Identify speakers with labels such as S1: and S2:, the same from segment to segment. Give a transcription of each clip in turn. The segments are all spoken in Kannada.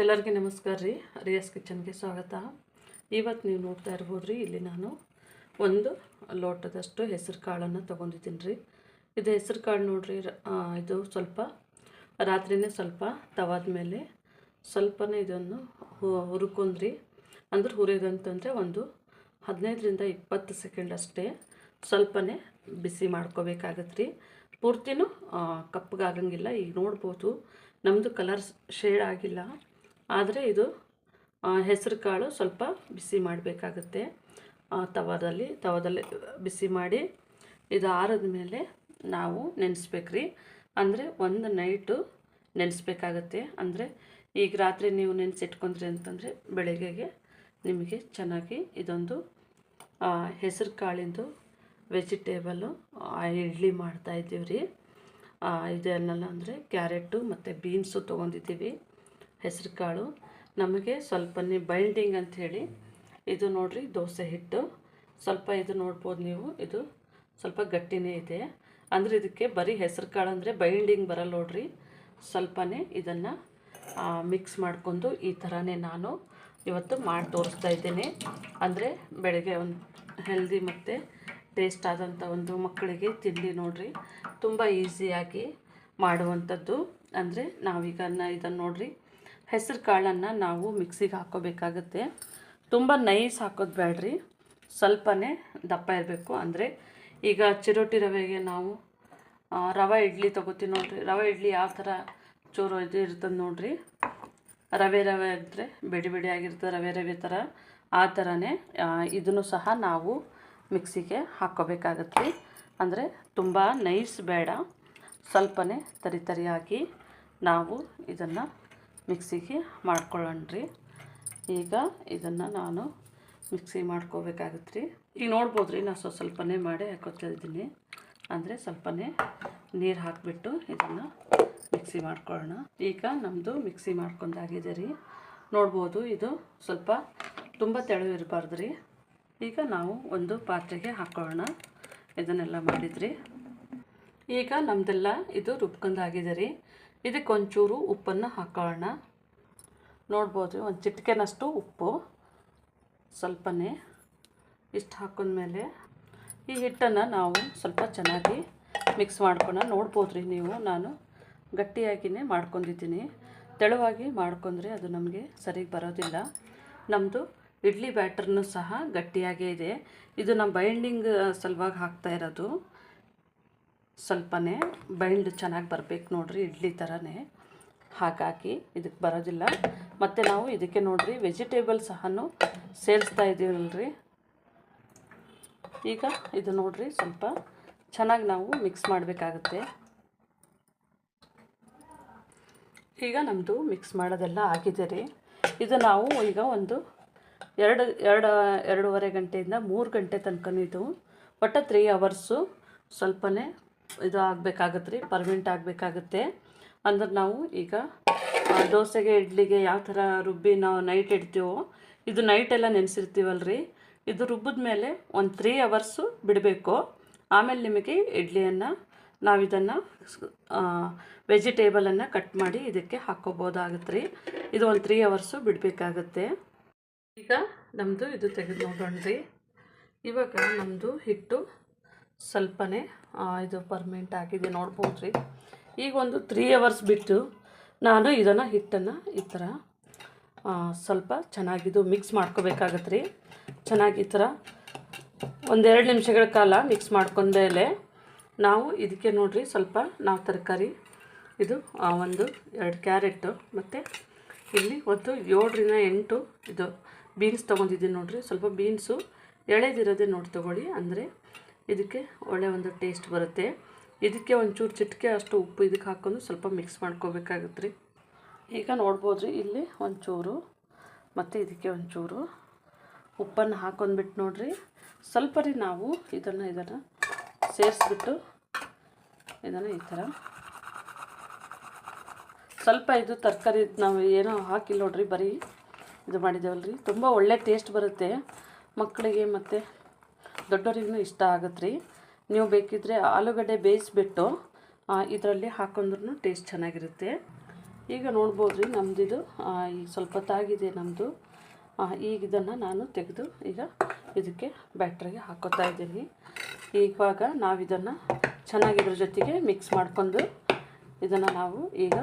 S1: ಎಲ್ಲರಿಗೂ ನಮಸ್ಕಾರ ರೀ. ರಿಯಾಸ್ ಕಿಚನ್ಗೆ ಸ್ವಾಗತ. ಇವತ್ತು ನೀವು ನೋಡ್ತಾ ಇರ್ಬೋದು ರೀ ಇಲ್ಲಿ ನಾನು ಒಂದು ಲೋಟದಷ್ಟು ಹೆಸರು ಕಾಳನ್ನು ತೊಗೊಂಡಿದ್ದೀನಿ ರೀ. ಇದು ಹೆಸರು ಕಾಳು ನೋಡ್ರಿ ಇದು ಸ್ವಲ್ಪ ರಾತ್ರಿನೇ ಸ್ವಲ್ಪ ತವಾದ ಮೇಲೆ ಸ್ವಲ್ಪನೇ ಇದನ್ನು ಹುರ್ಕೊಂಡ್ರಿ ಅಂದ್ರೆ ಹುರಿಯೋದಂತಂದರೆ ಒಂದು ಹದಿನೈದರಿಂದ ಇಪ್ಪತ್ತು ಸೆಕೆಂಡ್ ಅಷ್ಟೇ ಸ್ವಲ್ಪನೇ ಬಿಸಿ ಮಾಡ್ಕೋಬೇಕಾಗತ್ತೆ ರೀ. ಪೂರ್ತಿನೂ ಕಪ್ಪಗಾಗಂಗಿಲ್ಲ ಈಗ ನೋಡ್ಬೋದು ನಮ್ಮದು ಕಲರ್ ಶೇಡ್ ಆಗಿಲ್ಲ. ಆದರೆ ಇದು ಹೆಸರುಕಾಳು ಸ್ವಲ್ಪ ಬಿಸಿ ಮಾಡಬೇಕಾಗತ್ತೆ. ತವದಲ್ಲಿ ತವದಲ್ಲಿ ಬಿಸಿ ಮಾಡಿ ಇದು ಆರದ ಮೇಲೆ ನಾವು ನೆನೆಸ್ಬೇಕ್ರಿ. ಅಂದರೆ ಒಂದು ನೈಟು ನೆನೆಸ್ಬೇಕಾಗತ್ತೆ. ಅಂದರೆ ಈಗ ರಾತ್ರಿ ನೀವು ನೆನೆಸಿಟ್ಕೊಂಡ್ರಿ ಅಂತಂದರೆ ಬೆಳಗ್ಗೆಗೆ ನಿಮಗೆ ಚೆನ್ನಾಗಿ ಇದೊಂದು ಹೆಸರು ಕಾಳಿಂದು ವೆಜಿಟೇಬಲ್ಲು ಇಡ್ಲಿ ಮಾಡ್ತಾ ಇದ್ದೀವಿ ರೀ ಇದೆಲ್ಲ ಅಂದರೆ ಕ್ಯಾರೆಟು ಮತ್ತು ಬೀನ್ಸು ತೊಗೊಂಡಿದ್ದೀವಿ. ಹೆಸರು ಕಾಳು. ನಮಗೆ ಸ್ವಲ್ಪನೇ ಬೈಂಡಿಂಗ್ ಅಂಥೇಳಿ ಇದು ನೋಡಿರಿ ದೋಸೆ ಹಿಟ್ಟು. ಸ್ವಲ್ಪ ಇದು ನೋಡ್ಬೋದು ನೀವು. ಇದು ಸ್ವಲ್ಪ ಗಟ್ಟಿನೇ ಇದೆ. ಅಂದರೆ ಇದಕ್ಕೆ ಬರೀ ಹೆಸರು ಕಾಳು ಅಂದರೆ ಬೈಂಡಿಂಗ್ ಬರಲ್ಲ ನೋಡ್ರಿ. ಸ್ವಲ್ಪನೇ ಇದನ್ನು ಮಿಕ್ಸ್ ಮಾಡಿಕೊಂಡು ಈ ಥರನೇ ನಾನು ಇವತ್ತು ಮಾಡಿ ತೋರಿಸ್ತಾ ಇದ್ದೀನಿ. ಅಂದರೆ ಬೆಳಗ್ಗೆ ಒಂದು ಹೆಲ್ದಿ ಮತ್ತು ಟೇಸ್ಟ್ ಆದಂಥ ಒಂದು ಮಕ್ಕಳಿಗೆ ತಿಂಡಿ ನೋಡ್ರಿ. ತುಂಬ ಈಸಿಯಾಗಿ ಮಾಡುವಂಥದ್ದು. ಅಂದರೆ ನಾವೀಗ ಇದನ್ನು ನೋಡ್ರಿ. ಹೆಸರು ಕಾಳನ್ನು ನಾವು ಮಿಕ್ಸಿಗೆ ಹಾಕೋಬೇಕಾಗುತ್ತೆ ತುಂಬ ನೈಸ್ ಹಾಕೋದು ಬೇಡ್ರಿ ಸ್ವಲ್ಪನೇ ದಪ್ಪ ಇರಬೇಕು. ಅಂದರೆ ಈಗ ಚಿರೋಟಿ ರವೆಗೆ ನಾವು ರವೆ ಇಡ್ಲಿ ತೊಗೋತೀವಿ ನೋಡ್ರಿ. ರವೆ ಇಡ್ಲಿ ಯಾವ ಥರ ಚೂರು ಇದು ಇರ್ತದೆ ನೋಡ್ರಿ. ರವೆ ರವೆ ಇದ್ದರೆ ಬಿಡಿ ಬಿಡಿ ಆಗಿರ್ತದೆ, ರವೆ ರವೆ ಥರ. ಆ ಥರನೇ ಇದನ್ನು ಸಹ ನಾವು ಮಿಕ್ಸಿಗೆ ಹಾಕ್ಕೋಬೇಕಾಗತ್ತೆ. ರೀ ಅಂದರೆ ತುಂಬ ನೈಸ್ ಬೇಡ. ಸ್ವಲ್ಪನೇ ತರಿ ತರಿಯಾಗಿ ನಾವು ಇದನ್ನು ಮಿಕ್ಸಿಗೆ ಮಾಡ್ಕೊಳ್ಳೋಣ್ರಿ. ಈಗ ಇದನ್ನು ನಾನು ಮಿಕ್ಸಿ ಮಾಡ್ಕೋಬೇಕಾಗತ್ತೆ ರೀ ಈಗ ನೋಡ್ಬೋದು ರೀ ನಾನು ಸ್ವಲ್ಪ ಸ್ವಲ್ಪನೇ ಮಾಡಿ ಹಾಕೋತಾ ಇದ್ದೀನಿ. ಅಂದರೆ ಸ್ವಲ್ಪನೇ ನೀರು ಹಾಕಿಬಿಟ್ಟು ಇದನ್ನು ಮಿಕ್ಸಿ ಮಾಡ್ಕೊಳ್ಳೋಣ. ಈಗ ನಮ್ಮದು ಮಿಕ್ಸಿ ಮಾಡ್ಕೊಂಡಾಗಿದೆ ರೀ. ನೋಡ್ಬೋದು, ಇದು ಸ್ವಲ್ಪ ತುಂಬ ತೆಳು ಇರಬಾರ್ದು ರೀ. ಈಗ ನಾವು ಒಂದು ಪಾತ್ರೆಗೆ ಹಾಕೊಳ್ಳೋಣ. ಇದನ್ನೆಲ್ಲ ಮಾಡಿದ್ರಿ. ಈಗ ನಮ್ಮದೆಲ್ಲ ಇದು ರುಬ್ಕೊಂಡಾಗಿದೆ ರೀ. ಇದಕ್ಕೆ ಒಂಚೂರು ಉಪ್ಪನ್ನು ಹಾಕೋಣ. ನೋಡ್ಬೋದು, ಒಂದು ಚಿಟಿಕೆನಷ್ಟು ಉಪ್ಪು ಸ್ವಲ್ಪನೇ ಇಷ್ಟು ಹಾಕಿದ್ಮೇಲೆ ಈ ಹಿಟ್ಟನ್ನು ನಾವು ಸ್ವಲ್ಪ ಚೆನ್ನಾಗಿ ಮಿಕ್ಸ್ ಮಾಡ್ಕೊಂಡು ನೋಡ್ಬೋದು ರೀ ನೀವು, ನಾನು ಗಟ್ಟಿಯಾಗಿಯೇ ಮಾಡ್ಕೊಂಡಿದ್ದೀನಿ. ತೆಳುವಾಗಿ ಮಾಡ್ಕೊಂಡ್ರೆ ಅದು ನಮಗೆ ಸರಿಗೆ ಬರೋದಿಲ್ಲ. ನಮ್ಮದು ಇಡ್ಲಿ ಬ್ಯಾಟರ್ನು ಸಹ ಗಟ್ಟಿಯಾಗೇ ಇದೆ. ಇದು ನಮ್ಮ ಬೈಂಡಿಂಗ್ ಸಲುವಾಗಿ ಹಾಕ್ತಾ ಇರೋದು. ಸ್ವಲ್ಪನೇ ಬೈಂಡ್ ಚೆನ್ನಾಗಿ ಬರಬೇಕು ನೋಡ್ರಿ, ಇಡ್ಲಿ ಥರನೇ ಹಾಗಾಗಿ ಇದಕ್ಕೆ ಬರೋದಿಲ್ಲ. ಮತ್ತು ನಾವು ಇದಕ್ಕೆ ನೋಡ್ರಿ ವೆಜಿಟೇಬಲ್ ಸಹ ಸೇರಿಸ್ತಾ ಇದ್ದೀವಲ್ರಿ ಈಗ ಇದು ನೋಡ್ರಿ, ಸ್ವಲ್ಪ ಚೆನ್ನಾಗಿ ನಾವು ಮಿಕ್ಸ್ ಮಾಡಬೇಕಾಗುತ್ತೆ. ಈಗ ನಮ್ಮದು ಮಿಕ್ಸ್ ಮಾಡೋದೆಲ್ಲ ಆಗಿದೆ ರೀ. ಇದು ನಾವು ಈಗ ಒಂದು ಎರಡು ಎರಡು, ಎರಡೂವರೆ ಗಂಟೆಯಿಂದ ಮೂರು ಗಂಟೆ ತನಕ ಇದು. ಒಟ್ಟು ತ್ರೀ ಅವರ್ಸು ಸ್ವಲ್ಪನೇ ಇದು ಆಗಬೇಕಾಗತ್ತೆ ರೀ ಪರ್ಮೆಂಟ್ ಆಗಬೇಕಾಗುತ್ತೆ. ಅಂದ್ರೆ ನಾವು ಈಗ ದೋಸೆಗೆ, ಇಡ್ಲಿಗೆ ಯಾವ ಥರ ರುಬ್ಬಿ ನಾವು ನೈಟ್ ಇಡ್ತೀವೋ, ಇದು ನೈಟೆಲ್ಲ ನೆನೆಸಿರ್ತೀವಲ್ಲ ರೀ ಇದು ರುಬ್ಬಿದ ಮೇಲೆ ಒಂದು ತ್ರೀ ಅವರ್ಸು ಬಿಡಬೇಕು. ಆಮೇಲೆ ನಿಮಗೆ ಇಡ್ಲಿಯನ್ನು ನಾವು ಇದನ್ನು ವೆಜಿಟೇಬಲನ್ನು ಕಟ್ ಮಾಡಿ ಇದಕ್ಕೆ ಹಾಕ್ಕೋಬೋದಾಗತ್ತೆ ರೀ ಇದು ಒಂದು ತ್ರೀ ಅವರ್ಸು ಬಿಡಬೇಕಾಗತ್ತೆ. ಈಗ ನಮ್ಮದು ಇದು ತೆಗೆದು ನೋಡೋಣ ರೀ ಇವಾಗ ನಮ್ಮದು ಹಿಟ್ಟು ಸ್ವಲ್ಪನೇ ಇದು ಪರ್ಮೆಂಟ್ ಆಗಿದೆ, ನೋಡ್ಬೋದು ರೀ. ಈಗ ಒಂದು ತ್ರೀ ಅವರ್ಸ್ ಬಿಟ್ಟು ನಾನು ಇದನ್ನು ಹಿಟ್ಟನ್ನು ಈ ಥರ ಸ್ವಲ್ಪ ಚೆನ್ನಾಗಿದ್ದು ಮಿಕ್ಸ್ ಮಾಡ್ಕೋಬೇಕಾಗತ್ತೆ ರೀ. ಚೆನ್ನಾಗಿ ಈ ಥರ ಒಂದೆರಡು ನಿಮಿಷಗಳ ಕಾಲ ಮಿಕ್ಸ್ ಮಾಡ್ಕೊಂಡೇಲೆ ನಾವು ಇದಕ್ಕೆ ನೋಡಿರಿ ಸ್ವಲ್ಪ ನಾವು ತರಕಾರಿ, ಇದು ಒಂದು ಎರಡು ಕ್ಯಾರೆಟು ಮತ್ತು ಇಲ್ಲಿ ಒಂದು ಏಳರಿಂದ ಎಂಟು ಇದು ಬೀನ್ಸ್ ತೊಗೊಂಡಿದ್ದೀನಿ ನೋಡಿರಿ. ಸ್ವಲ್ಪ ಬೀನ್ಸು ಎಳೆದಿರೋದೇ ನೋಡಿ ತೊಗೊಳ್ಳಿ. ಅಂದರೆ ಇದಕ್ಕೆ ಒಳ್ಳೆ ಒಂದು ಟೇಸ್ಟ್ ಬರುತ್ತೆ. ಇದಕ್ಕೆ ಒಂಚೂರು ಚಿಟಿಕೆ, ಅಷ್ಟು ಉಪ್ಪು ಇದಕ್ಕೆ ಹಾಕೊಂಡು ಸ್ವಲ್ಪ ಮಿಕ್ಸ್ ಮಾಡ್ಕೋಬೇಕಾಗತ್ತೆ ರೀ ಈಗ ನೋಡ್ಬೋದು ರೀ ಇಲ್ಲಿ ಒಂಚೂರು, ಮತ್ತು ಇದಕ್ಕೆ ಒಂಚೂರು ಉಪ್ಪನ್ನು ಹಾಕೊಂಡ್ಬಿಟ್ಟು ನೋಡಿರಿ. ಸ್ವಲ್ಪ ರೀ ನಾವು ಇದನ್ನು ಇದನ್ನು ಸೇರಿಸ್ಬಿಟ್ಟು ಇದನ್ನು ಈ ಥರ. ಸ್ವಲ್ಪ ಇದು ತರಕಾರಿ ನಾವು ಏನೋ ಹಾಕಿಲ್ಲ ನೋಡ್ರಿ, ಬರೀ ಇದು ಮಾಡಿದ್ದೇವಲ್ಲ ರೀ ತುಂಬ ಒಳ್ಳೆ ಟೇಸ್ಟ್ ಬರುತ್ತೆ ಮಕ್ಕಳಿಗೆ ಮತ್ತು ದೊಡ್ಡವರಿಗೂ ಇಷ್ಟ ಆಗತ್ತೆ ರೀ ನೀವು ಬೇಕಿದ್ದರೆ ಆಲೂಗಡ್ಡೆ ಬೇಯಿಸಿಬಿಟ್ಟು ಇದರಲ್ಲಿ ಹಾಕೊಂಡ್ರೂ ಟೇಸ್ಟ್ ಚೆನ್ನಾಗಿರುತ್ತೆ. ಈಗ ನೋಡ್ಬೋದು ರೀ ನಮ್ಮದಿದು ಈಗ ಸ್ವಲ್ಪ ತಾಗಿದೆ ನಮ್ಮದು ಈಗ ಇದನ್ನು ನಾನು ತೆಗೆದು ಈಗ ಇದಕ್ಕೆ ಬ್ಯಾಟ್ರಿಗೆ ಹಾಕೋತಾ ಇದ್ದೀನಿ. ಇವಾಗ ನಾವು ಇದನ್ನು ಚೆನ್ನಾಗಿದ್ರ ಜೊತೆಗೆ ಮಿಕ್ಸ್ ಮಾಡ್ಕೊಂಡು ಇದನ್ನು ನಾವು ಈಗ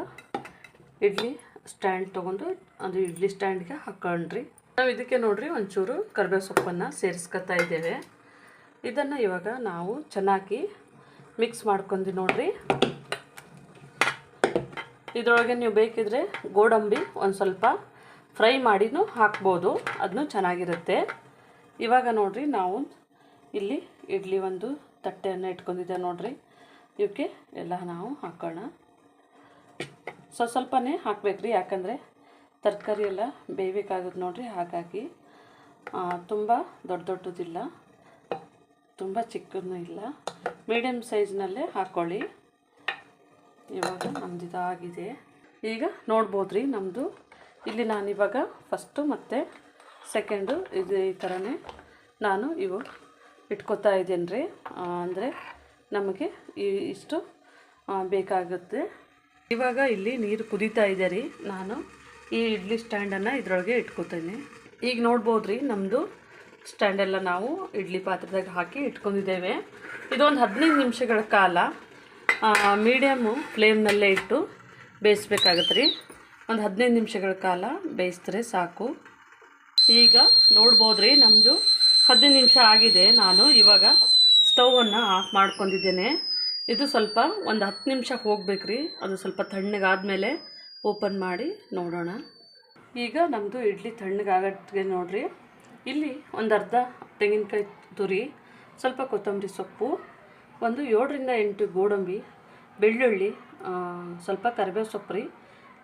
S1: ಇಡ್ಲಿ ಸ್ಟ್ಯಾಂಡ್ ತೊಗೊಂಡು ಅದು ಇಡ್ಲಿ ಸ್ಟ್ಯಾಂಡ್ಗೆ ಹಾಕೊಂಡ್ರಿ. ನಾವು ಇದಕ್ಕೆ ನೋಡಿರಿ ಒಂಚೂರು ಕರಿಬೇವು ಸೊಪ್ಪನ್ನು ಸೇರಿಸ್ಕೊತಾ ಇದ್ದೇವೆ. ಇದನ್ನು ಇವಾಗ ನಾವು ಚೆನ್ನಾಗಿ ಮಿಕ್ಸ್ ಮಾಡ್ಕೊಂಡು ನೋಡ್ರಿ. ಇದರೊಳಗೆ ನೀವು ಬೇಕಿದ್ರೆ ಗೋಡಂಬಿ ಒಂದು ಸ್ವಲ್ಪ ಫ್ರೈ ಮಾಡಿನೂ ಹಾಕ್ಬೋದು ಅದನ್ನು ಚೆನ್ನಾಗಿರುತ್ತೆ. ಇವಾಗ ನೋಡ್ರಿ ನಾವು ಇಲ್ಲಿ ಇಡ್ಲಿ ಒಂದು ತಟ್ಟೆಯನ್ನು ಇಟ್ಕೊಂಡಿದ್ದೆ ನೋಡ್ರಿ. ಇವಕ್ಕೆ ಎಲ್ಲ ನಾವು ಹಾಕೋಣ. ಸ್ವಲ್ಪ ಸ್ವಲ್ಪನೇ ಹಾಕ್ಬೇಕ್ರಿ, ಯಾಕಂದರೆ ತರಕಾರಿ ಎಲ್ಲ ಬೇಯಬೇಕಾಗುತ್ತೆ ನೋಡ್ರಿ. ಹಾಗಾಗಿ ತುಂಬ ದೊಡ್ಡ ದೊಡ್ಡದಿಲ್ಲ. ತುಂಬ ಚಿಕ್ಕದೂ ಇಲ್ಲ. ಮೀಡಿಯಮ್ ಸೈಜ್ನಲ್ಲೇ ಹಾಕ್ಕೊಳ್ಳಿ ಇವಾಗ ನಮ್ದು ಇದಾಗಿದೆ ಈಗ ನೋಡ್ಬೋದ್ರಿ ನಮ್ಮದು ಇಲ್ಲಿ ನಾನು ಇವಾಗ ಫಸ್ಟು ಮತ್ತು ಸೆಕೆಂಡು ಇದು ಈ ಥರನೇ ನಾನು ಇವು ಇಟ್ಕೋತಾ ಇದ್ದೇನೆ ರೀ ಅಂದರೆ ನಮಗೆ ಈ ಇಷ್ಟು ಬೇಕಾಗುತ್ತೆ. ಇವಾಗ ಇಲ್ಲಿ ನೀರು ಕುದೀತಾ ಇದೆ ರೀ. ನಾನು ಈ ಇಡ್ಲಿ ಸ್ಟ್ಯಾಂಡನ್ನು ಇದರೊಳಗೆ ಇಟ್ಕೋತೇನೆ. ಈಗ ನೋಡ್ಬೋದ್ರಿ ನಮ್ಮದು ಸ್ಟ್ಯಾಂಡೆಲ್ಲ ನಾವು ಇಡ್ಲಿ ಪಾತ್ರದಾಗ ಹಾಕಿ ಇಟ್ಕೊಂಡಿದ್ದೇವೆ. ಇದೊಂದು ಹದಿನೈದು ನಿಮಿಷಗಳ ಕಾಲ ಮೀಡಿಯಮ್ಮು ಫ್ಲೇಮ್ನಲ್ಲೇ ಇಟ್ಟು ಬೇಯಿಸ್ಬೇಕಾಗತ್ತೆ ರೀ ಒಂದು ಹದಿನೈದು ನಿಮಿಷಗಳ ಕಾಲ ಬೇಯಿಸಿದ್ರೆ ಸಾಕು. ಈಗ ನೋಡ್ಬೋದು ರೀ ನಮ್ಮದು ಹದಿನೈದು ನಿಮಿಷ ಆಗಿದೆ. ನಾನು ಇವಾಗ ಸ್ಟೌವನ್ನು ಆಫ್ ಮಾಡ್ಕೊಂಡಿದ್ದೇನೆ. ಇದು ಸ್ವಲ್ಪ ಒಂದು ಹತ್ತು ನಿಮಿಷ ಹೋಗ್ಬೇಕು ರೀ ಅದು ಸ್ವಲ್ಪ ತಣ್ಣಗಾದ್ಮೇಲೆ ಓಪನ್ ಮಾಡಿ ನೋಡೋಣ. ಈಗ ನಮ್ಮದು ಇಡ್ಲಿ ತಣ್ಣಗಾಗತ್ತೆ ನೋಡ್ರಿ. ಇಲ್ಲಿ ಒಂದು ಅರ್ಧ ತೆಂಗಿನಕಾಯಿ ತುರಿ, ಸ್ವಲ್ಪ ಕೊತ್ತಂಬರಿ ಸೊಪ್ಪು, ಒಂದು ಏಳರಿಂದ ಎಂಟು ಗೋಡಂಬಿ, ಬೆಳ್ಳುಳ್ಳಿ ಸ್ವಲ್ಪ ಕರಿಬೇವು ಸೊಪ್ಪು ರೀ,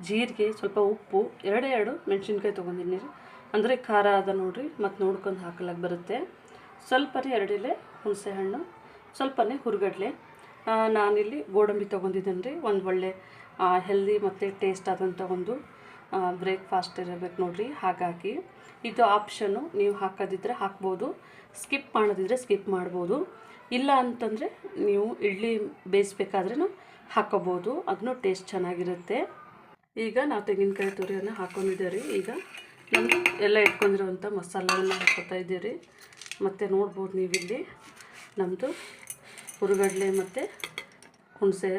S1: ಜೀರಿಗೆ, ಸ್ವಲ್ಪ ಉಪ್ಪು, ಎರಡೇ ಎರಡು ಮೆಣಸಿನ್ಕಾಯಿ ತೊಗೊಂಡಿನಿ ರೀ. ಅಂದರೆ ಖಾರ ಅದ ನೋಡಿರಿ, ಮತ್ತು ನೋಡ್ಕೊಂಡು ಹಾಕಲಾಗ ಬರುತ್ತೆ. ಸ್ವಲ್ಪನೇ ಎರಡೆಲೆ ಹುಣಸೆ ಹಣ್ಣು ಸ್ವಲ್ಪನೇ ಹುರ್ಗಡ್ಲೆ. ನಾನಿಲ್ಲಿ ಗೋಡಂಬಿ ತೊಗೊಂಡಿದ್ದೇನೆ ರೀ ಒಂದು ಒಳ್ಳೆ ಹೆಲ್ದಿ ಮತ್ತು ಟೇಸ್ಟ್ ಆದಂಥ ಒಂದು ಬ್ರೇಕ್ಫಾಸ್ಟ್ ಇರಬೇಕು ನೋಡಿರಿ. ಹಾಗಾಗಿ ಇದು ಆಪ್ಷನ್ನು ನೀವು ಹಾಕೋದಿದ್ರೆ ಹಾಕ್ಬೋದು. ಸ್ಕಿಪ್ ಮಾಡೋದಿದ್ರೆ ಸ್ಕಿಪ್ ಮಾಡ್ಬೋದು. ಇಲ್ಲ ಅಂತಂದರೆ ನೀವು ಇಡ್ಲಿ ಬೇಯಿಸ್ಬೇಕಾದ್ರೂ ಹಾಕೋಬೋದು. ಅದನ್ನು ಟೇಸ್ಟ್ ಚೆನ್ನಾಗಿರುತ್ತೆ. ಈಗ ನಾವು ತೆಂಗಿನಕಾಯಿ ತುರಿಯನ್ನು ಹಾಕೊಂಡಿದ್ದೇವೆ ರೀ ಈಗ ನಮ್ಮದು ಎಲ್ಲ ಇಟ್ಕೊಂಡಿರುವಂಥ ಮಸಾಲವನ್ನು ಹಾಕೋತಾ ಇದ್ದೀವಿ ಮತ್ತು ನೋಡ್ಬೋದು ನೀವಿಲ್ಲಿ ನಮ್ಮದು ಹುರುಗಡ್ಲೆ ಮತ್ತು ಹುಣಸೆ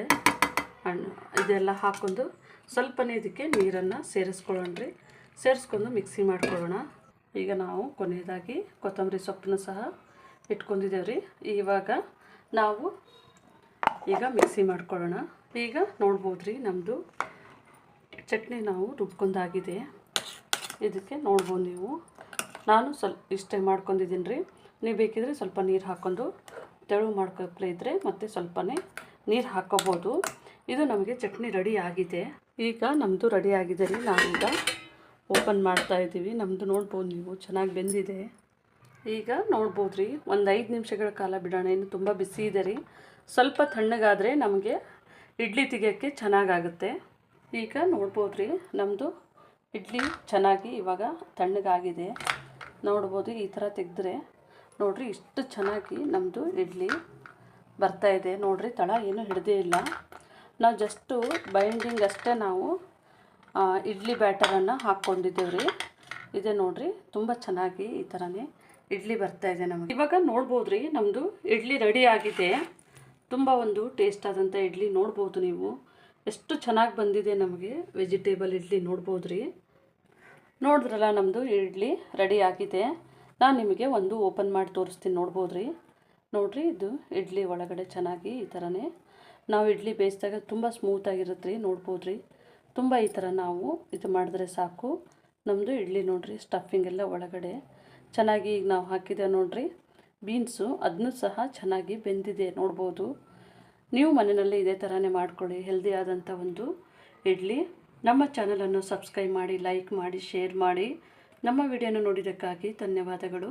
S1: ಹಣ್ಣು ಇದೆಲ್ಲ ಹಾಕ್ಕೊಂಡು ಸ್ವಲ್ಪನೇ ಇದಕ್ಕೆ ನೀರನ್ನು ಸೇರಿಸ್ಕೊಳ್ಳೋಣ ರೀ. ಸೇರಿಸ್ಕೊಂಡು ಮಿಕ್ಸಿ ಮಾಡ್ಕೊಳ್ಳೋಣ. ಈಗ ನಾವು ಕೊನೆಯದಾಗಿ ಕೊತ್ತಂಬರಿ ಸೊಪ್ಪನ್ನು ಸಹ ಇಟ್ಕೊಂಡಿದ್ದೇವೆ ರೀ. ಇವಾಗ ನಾವು ಈಗ ಮಿಕ್ಸಿ ಮಾಡ್ಕೊಳ್ಳೋಣ. ಈಗ ನೋಡ್ಬೋದು ರೀ ನಮ್ಮದು ಚಟ್ನಿ ನಾವು ರುಬ್ಕೊಂಡಾಗಿದೆ. ಇದಕ್ಕೆ ನೋಡ್ಬೋದು ನೀವು. ನಾನು ಸ್ವಲ್ಪ ಇಷ್ಟೇ ಮಾಡ್ಕೊಂಡಿದ್ದೀನಿ ರೀ. ನೀವು ಬೇಕಿದ್ರೆ ಸ್ವಲ್ಪ ನೀರು ಹಾಕ್ಕೊಂಡು ತೆಳು ಮಾಡ್ಕೊಪ್ಲೆ ಇದ್ದರೆ ಮತ್ತು ಸ್ವಲ್ಪನೇ ನೀರು ಹಾಕ್ಕೋಬೋದು. ಇದು ನಮಗೆ ಚಟ್ನಿ ರೆಡಿ ಆಗಿದೆ. ಈಗ ನಮ್ಮದು ರೆಡಿ ಆಗಿದೆ ರೀ. ನಾವೀಗ ಓಪನ್ ಮಾಡ್ತಾ ಇದ್ದೀವಿ. ನಮ್ಮದು ನೋಡ್ಬೋದು ನೀವು. ಚೆನ್ನಾಗಿ ಬೆಂದಿದೆ. ಈಗ ನೋಡ್ಬೋದು ರೀ. ಒಂದು ಐದು ನಿಮಿಷಗಳ ಕಾಲ ಬಿಡೋಣ. ಇನ್ನು ತುಂಬ ಬಿಸಿ ಇದೆ ರೀ. ಸ್ವಲ್ಪ ತಣ್ಣಗಾದರೆ ನಮಗೆ ಇಡ್ಲಿ ತೆಗಿಯೋಕ್ಕೆ ಚೆನ್ನಾಗಾಗುತ್ತೆ. ಈಗ ನೋಡ್ಬೋದು ರೀ. ನಮ್ಮದು ಇಡ್ಲಿ ಚೆನ್ನಾಗಿ ಇವಾಗ ತಣ್ಣಗಾಗಿದೆ. ನೋಡ್ಬೋದು ಈ ಥರ ತೆಗೆದ್ರೆ. ನೋಡಿರಿ, ಇಷ್ಟು ಚೆನ್ನಾಗಿ ನಮ್ಮದು ಇಡ್ಲಿ ಬರ್ತಾ ಇದೆ. ನೋಡಿರಿ, ತಳ ಏನೂ ಹಿಡ್ದೇ ಇಲ್ಲ. ನಾವು ಜಸ್ಟು ಬೈಂಡಿಂಗ್ ಅಷ್ಟೇ ನಾವು ಇಡ್ಲಿ ಬ್ಯಾಟರನ್ನು ಹಾಕ್ಕೊಂಡಿದ್ದೇವೆ ರೀ ಇದೆ ನೋಡಿರಿ, ತುಂಬ ಚೆನ್ನಾಗಿ ಈ ಥರನೇ ಇಡ್ಲಿ ಬರ್ತಾ ಇದೆ ನಮಗೆ. ಇವಾಗ ನೋಡ್ಬೋದು ರೀ ನಮ್ಮದು ಇಡ್ಲಿ ರೆಡಿ ಆಗಿದೆ. ತುಂಬ ಒಂದು ಟೇಸ್ಟ್ ಆದಂಥ ಇಡ್ಲಿ ನೋಡ್ಬೋದು ನೀವು. ಎಷ್ಟು ಚೆನ್ನಾಗಿ ಬಂದಿದೆ ನಮಗೆ ವೆಜಿಟೇಬಲ್ ಇಡ್ಲಿ ನೋಡ್ಬೋದು ರೀ ನೋಡಿದ್ರಲ್ಲ ನಮ್ಮದು ಇಡ್ಲಿ ರೆಡಿ ಆಗಿದೆ. ನಾನು ನಿಮಗೆ ಒಂದು ಓಪನ್ ಮಾಡಿ ತೋರಿಸ್ತೀನಿ ನೋಡ್ಬೋದು ರೀ ನೋಡಿರಿ, ಇದು ಇಡ್ಲಿ ಒಳಗಡೆ ಚೆನ್ನಾಗಿ ಈ ಥರನೇ ನಾವು ಇಡ್ಲಿ ಬೇಯಿಸಿದಾಗ ತುಂಬ ಸ್ಮೂತಾಗಿರುತ್ತೆ ರೀ, ನೋಡ್ಬೋದು ರೀ. ತುಂಬ ಈ ಥರ ನಾವು ಇದು ಮಾಡಿದ್ರೆ ಸಾಕು. ನಮ್ಮದು ಇಡ್ಲಿ ನೋಡಿರಿ ಸ್ಟಫಿಂಗ್ ಎಲ್ಲ ಒಳಗಡೆ. ಚೆನ್ನಾಗಿ ಈಗ ನಾವು ಹಾಕಿದೆ ನೋಡಿರಿ. ಬೀನ್ಸು ಅದನ್ನೂ ಸಹ ಚೆನ್ನಾಗಿ ಬೆಂದಿದೆ, ನೋಡ್ಬೋದು. ನೀವು ಮನೆಯಲ್ಲಿ ಇದೇ ಥರನೇ ಮಾಡ್ಕೊಳ್ಳಿ ಹೆಲ್ದಿ ಆದಂಥ ಒಂದು ಇಡ್ಲಿ. ನಮ್ಮ ಚಾನಲನ್ನು ಸಬ್ಸ್ಕ್ರೈಬ್ ಮಾಡಿ ಲೈಕ್ ಮಾಡಿ ಶೇರ್ ಮಾಡಿ. ನಮ್ಮ ವಿಡಿಯೋನ ನೋಡಿದ್ದಕ್ಕಾಗಿ ಧನ್ಯವಾದಗಳು.